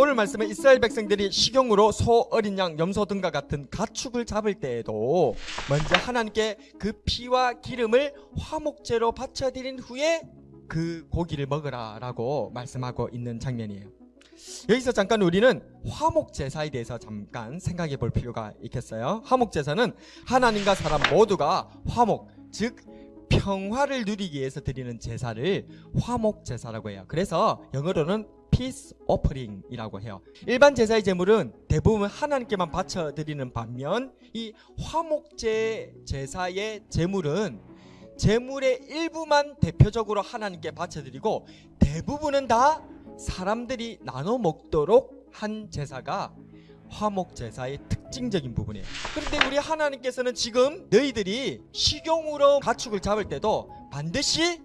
오늘 말씀은 이스라엘 백성들이 식용으로 소, 어린 양, 염소 등과 같은 가축을 잡을 때에도 먼저 하나님께 그 피와 기름을 화목제로 바쳐드린 후에 그 고기를 먹으라라고 말씀하고 있는 장면이에요. 여기서 잠깐 우리는 화목 제사에 대해서 잠깐 생각해 볼 필요가 있겠어요. 화목 제사는 하나님과 사람 모두가 화목, 즉 평화를 누리기 위해서 드리는 제사를 화목 제사라고 해요. 그래서 영어로는 peace offering이라고 해요. 일반 제사의 제물은 대부분 하나님께만 바쳐 드리는 반면 이 화목제 제사의 제물은 제물의 일부만 대표적으로 하나님께 바쳐 드리고 대부분은 다 사람들이 나눠 먹도록 한 제사가 화목 제사의 특징적인 부분이에요. 그런데 우리 하나님께서는 지금 너희들이 식용으로 가축을 잡을 때도 반드시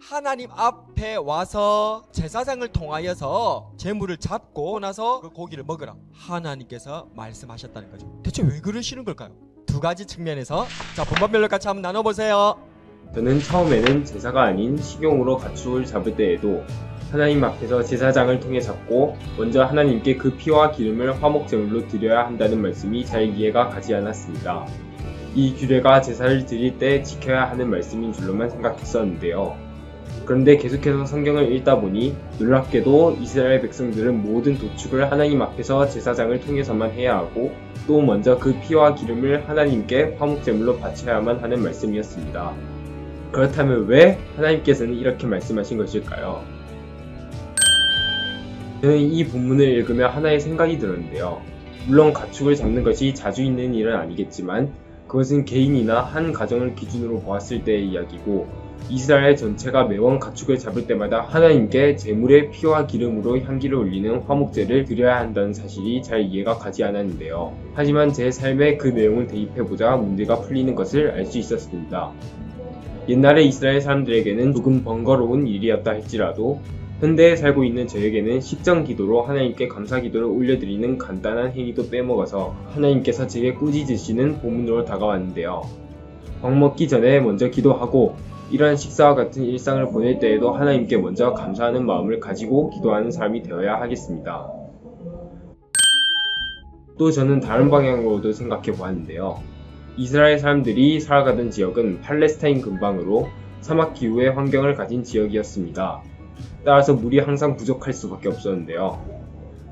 하나님 앞에 와서 제사장을 통하여서 제물을 잡고 나서 그 고기를 먹으라. 하나님께서 말씀하셨다는 거죠. 대체 왜 그러시는 걸까요? 두 가지 측면에서 자 본반별로 같이 한번 나눠보세요. 저는 처음에는 제사가 아닌 식용으로 가축을 잡을 때에도 하나님 앞에서 제사장을 통해 잡고 먼저 하나님께 그 피와 기름을 화목제물로 드려야 한다는 말씀이 잘 이해가 가지 않았습니다. 이 규례가 제사를 드릴 때 지켜야 하는 말씀인 줄로만 생각했었는데요. 그런데 계속해서 성경을 읽다 보니 놀랍게도 이스라엘 백성들은 모든 도축을 하나님 앞에서 제사장을 통해서만 해야 하고 또 먼저 그 피와 기름을 하나님께 화목제물로 바쳐야만 하는 말씀이었습니다. 그렇다면 왜 하나님께서는 이렇게 말씀하신 것일까요? 저는 이 본문을 읽으며 하나의 생각이 들었는데요. 물론 가축을 잡는 것이 자주 있는 일은 아니겠지만 그것은 개인이나 한 가정을 기준으로 보았을 때의 이야기고 이스라엘 전체가 매번 가축을 잡을 때마다 하나님께 제물의 피와 기름으로 향기를 올리는 화목제를 드려야 한다는 사실이 잘 이해가 가지 않았는데요. 하지만 제 삶에 그 내용을 대입해보자 문제가 풀리는 것을 알 수 있었습니다. 옛날에 이스라엘 사람들에게는 조금 번거로운 일이었다 할지라도 현대에 살고 있는 저에게는 식전 기도로 하나님께 감사 기도를 올려드리는 간단한 행위도 빼먹어서 하나님께서 제게 꾸짖으시는 본문으로 다가왔는데요. 밥 먹기 전에 먼저 기도하고 이러한 식사와 같은 일상을 보낼 때에도 하나님께 먼저 감사하는 마음을 가지고 기도하는 사람이 되어야 하겠습니다. 또 저는 다른 방향으로도 생각해 보았는데요. 이스라엘 사람들이 살아가던 지역은 팔레스타인 근방으로 사막 기후의 환경을 가진 지역이었습니다. 따라서 물이 항상 부족할 수밖에 없었는데요.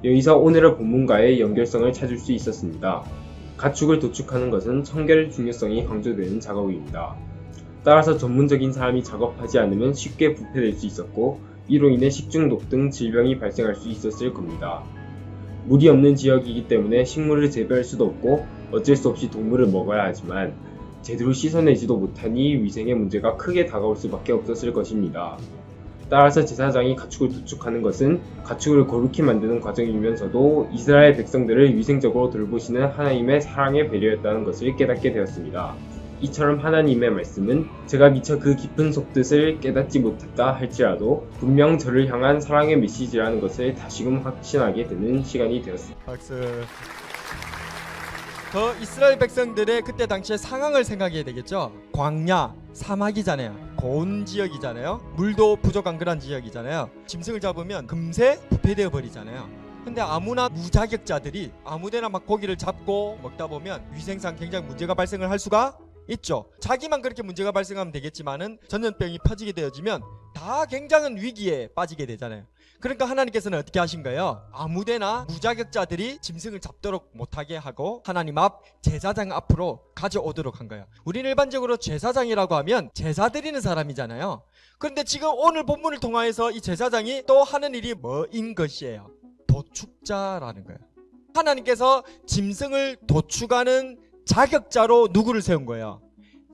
여기서 오늘의 본문과의 연결성을 찾을 수 있었습니다. 가축을 도축하는 것은 청결의 중요성이 강조되는 작업입니다. 따라서 전문적인 사람이 작업하지 않으면 쉽게 부패될 수 있었고 이로 인해 식중독 등 질병이 발생할 수 있었을 겁니다. 물이 없는 지역이기 때문에 식물을 재배할 수도 없고 어쩔 수 없이 동물을 먹어야 하지만 제대로 씻어내지도 못하니 위생의 문제가 크게 다가올 수밖에 없었을 것입니다. 따라서 제사장이 가축을 도축하는 것은 가축을 거룩히 만드는 과정이면서도 이스라엘 백성들을 위생적으로 돌보시는 하나님의 사랑의 배려였다는 것을 깨닫게 되었습니다. 이처럼 하나님의 말씀은 제가 미처 그 깊은 속뜻을 깨닫지 못했다 할지라도 분명 저를 향한 사랑의 메시지라는 것을 다시금 확신하게 되는 시간이 되었습니다. 박수. 더 이스라엘 백성들의 그때 당시의 상황을 생각해야 되겠죠. 광야, 사막이잖아요. 고온 지역이잖아요. 물도 부족한 그런 지역이잖아요. 짐승을 잡으면 금세 부패되어 버리잖아요. 근데 아무나 무자격자들이 아무데나 막 고기를 잡고 먹다 보면 위생상 굉장히 문제가 발생을 할 수가 있죠. 자기만 그렇게 문제가 발생하면 되겠지만은 전염병이 퍼지게 되어지면 다 굉장한 위기에 빠지게 되잖아요. 그러니까 하나님께서는 어떻게 하신 거예요? 아무데나 무자격자들이 짐승을 잡도록 못하게 하고 하나님 앞 제사장 앞으로 가져오도록 한 거예요. 우리는 일반적으로 제사장이라고 하면 제사 드리는 사람이잖아요. 그런데 지금 오늘 본문을 통하여서 이 제사장이 또 하는 일이 뭐인 것이에요? 도축자라는 거예요. 하나님께서 짐승을 도축하는 자격자로 누구를 세운 거예요?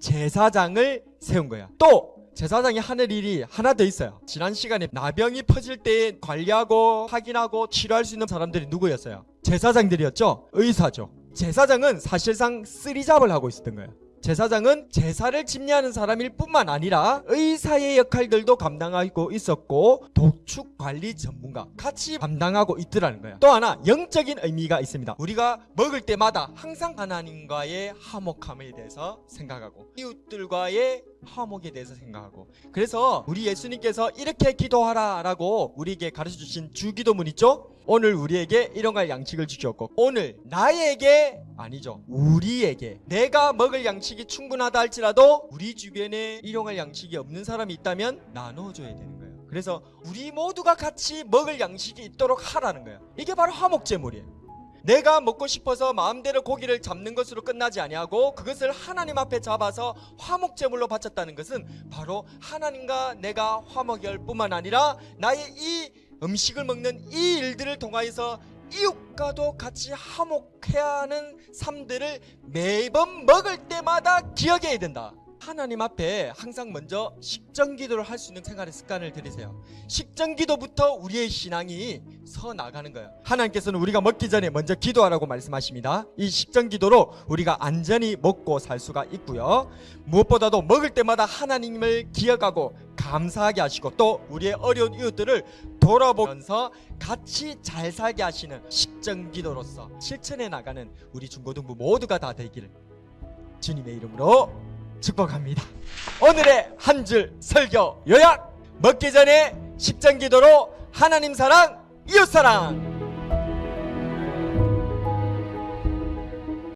제사장을 세운 거야. 또 제사장이 하는 일이 하나 더 있어요. 지난 시간에 나병이 퍼질 때 관리하고 확인하고 치료할 수 있는 사람들이 누구였어요? 제사장들이었죠. 의사죠. 제사장은 사실상 쓰리잡을 하고 있었던 거예요. 제사장은 제사를 집례하는 사람일 뿐만 아니라 의사의 역할들도 감당하고 있었고 도축 관리 전문가 같이 감당하고 있더라는 거야. 또 하나 영적인 의미가 있습니다. 우리가 먹을 때마다 항상 하나님과의 화목함에 대해서 생각하고 이웃들과의 화목에 대해서 생각하고 그래서 우리 예수님께서 이렇게 기도하라라고 우리에게 가르쳐 주신 주기도문 있죠? 오늘 우리에게 일용할 양식을 주셨고 오늘 나에게 아니죠 우리에게 내가 먹을 양식 이 충분하다 할지라도 우리 주변에 일용할 양식이 없는 사람이 있다면 나눠줘야 되는 거예요. 그래서 우리 모두가 같이 먹을 양식이 있도록 하라는 거예요. 이게 바로 화목제물이에요. 내가 먹고 싶어서 마음대로 고기를 잡는 것으로 끝나지 아니하고 그것을 하나님 앞에 잡아서 화목 제물로 바쳤다는 것은 바로 하나님과 내가 화목할 뿐만 아니라 나의 이 음식을 먹는 이 일들을 통하여서 이웃과도 같이 화목해야 하는 삶들을 매번 먹을 때마다 기억해야 된다. 하나님 앞에 항상 먼저 식전 기도를 할 수 있는 생활의 습관을 들이세요. 식전 기도부터 우리의 신앙이 서 나가는 거예요. 하나님께서는 우리가 먹기 전에 먼저 기도하라고 말씀하십니다. 이 식전 기도로 우리가 안전히 먹고 살 수가 있고요. 무엇보다도 먹을 때마다 하나님을 기억하고 감사하게 하시고 또 우리의 어려운 이웃들을 돌아보면서 같이 잘 살게 하시는 식전 기도로서 실천해 나가는 우리 중고등부 모두가 다 되기를 주님의 이름으로 축복합니다. 오늘의 한 줄 설교 요약 먹기 전에 식전 기도로 하나님 사랑 이웃 사랑